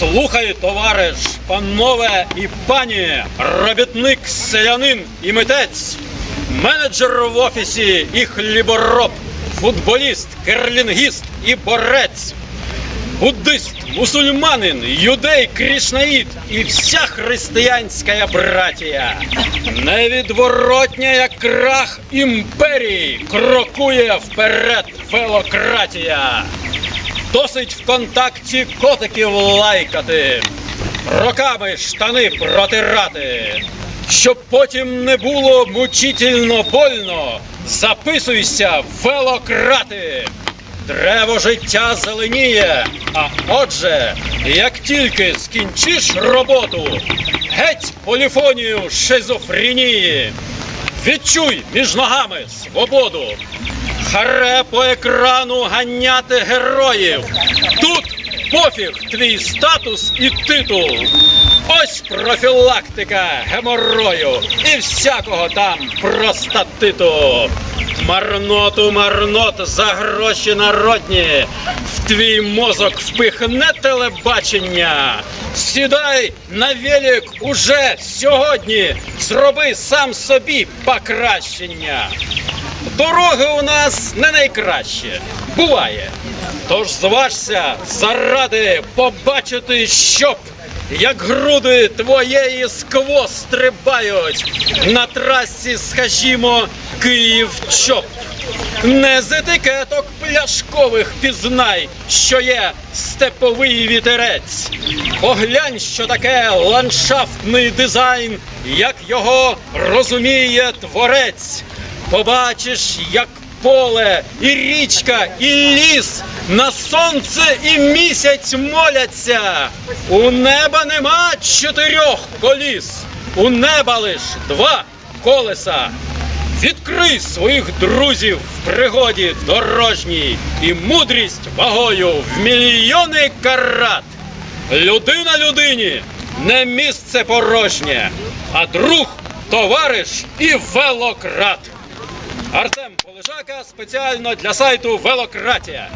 Слухай, товариш, панове і пані, робітник, селянин і митець, менеджер в офісі і хлібороб, футболіст, керлінгіст і борець, буддист, мусульманин, юдей, крішнаїд і вся християнська братія. Невідворотня, як крах імперії, крокує вперед велократія. Досить в контакті котиків лайкати, роками штани протирати. Щоб потім не було мучительно больно, записуйся, велократи. Древо життя зеленіє, а отже, як тільки скінчиш роботу, геть поліфонію шизофренії, відчуй між ногами свободу. Харе по екрану ганяти героїв. Тут пофіг твій статус і титул. Ось профілактика геморою і всякого там простатиту. Марноту марнот за гроші народні. В твій мозок впихне телебачення. Сідай на велик уже сьогодні. Зроби сам собі покращення. Дороги у нас не найкраще. Буває. Тож зважся заради побачити, щоб як груди твоєї скво стрибають на трасі, скажімо, Київ-Чоп. Не з етикеток пляшкових пізнай, що є степовий вітерець. Поглянь, що таке ландшафтний дизайн, як його розуміє творець. Побачиш, як поле, і річка, і ліс на сонце і місяць моляться. У неба нема чотирьох коліс, у неба лиш два колеса. Відкрий своїх друзів в пригоді дорожній і мудрість вагою в мільйони карат. Людина людині не місце порожнє, а друг, товариш і велократ. Артем Полежака спеціально для сайту Велократія.